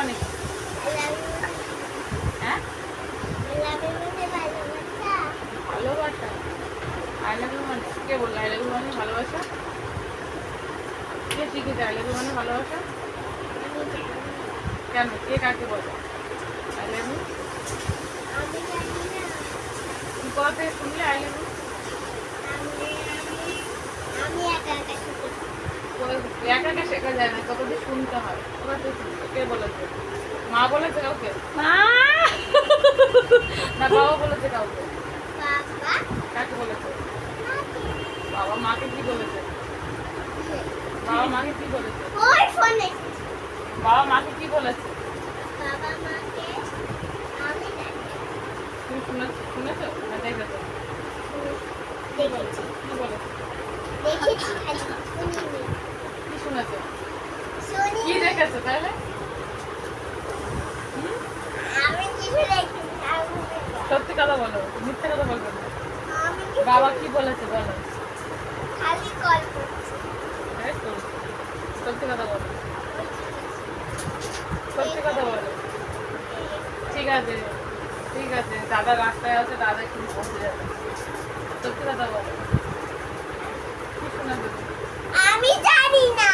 অনেক। হ্যাঁ? ভালোবাসা। আই লাভ মানে কে বলল? আই লাভ মানে ভালোবাসা? কে শিখেছে? আই লাভ মানে ভালোবাসা? কেন? কে কাকে বলো? আই লাভ শুনলে? আই আমি একা একা শিখেছি। একা একা শেখা যায় না কত দিয়ে শুনতে হয়। কে বলেছে। মা বলেছে কাউকে? মা! না বাবা বলেছে কাউকে। কাকে বলেছে? বাবা মাকে কি বলেছে? বাবা মাকে কি বলেছে? ওর ফোনে। বাবা মাকে কি বলেছে? বাবা মাকে আমি তুমি শুনেছো শুনেছো? না দেখেছ? দেখেছি। কি বলেছে? দেখেছি খালি শুনিনি কি দেখেছ তাহলে? সত্যি কথা বলো মিথ্যে কথা বলবে না। বাবা কি বলেছে বলো? খালি কল করছি। সত্যি কথা বলো। সত্যি কথা বলো। ঠিক আছে ঠিক আছে। দাদা রাস্তায় আছে দাদা একটু পৌঁছে যাবে। সত্যি কথা বলো। কি শোনাবে আমি জানি না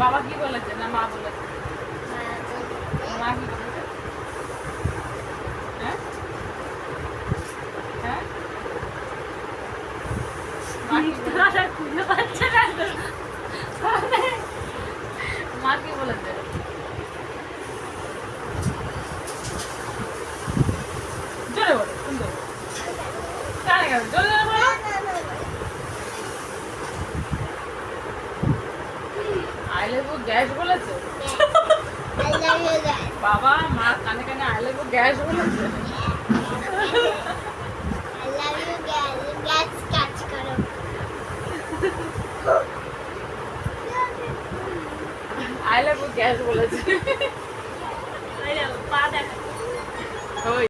বাবা কি বলেছে না মা বলেছে? মা কি বলেছে? হ্যাঁ? হ্যাঁ? মা কি বলেছে? খুঁজে পাচ্ছে না। মা কি বলেছে? জোরে বলো সুন্দর। জোরে জোরে বলো আই গ্যাস বলেছে. বাবা মা কানে কানে আই লাভ ইউ গ্যাস বলেছে I love you guys. Guys, catch করো। আই লাভ ইউ গ্যাস বলেছে পা দেখা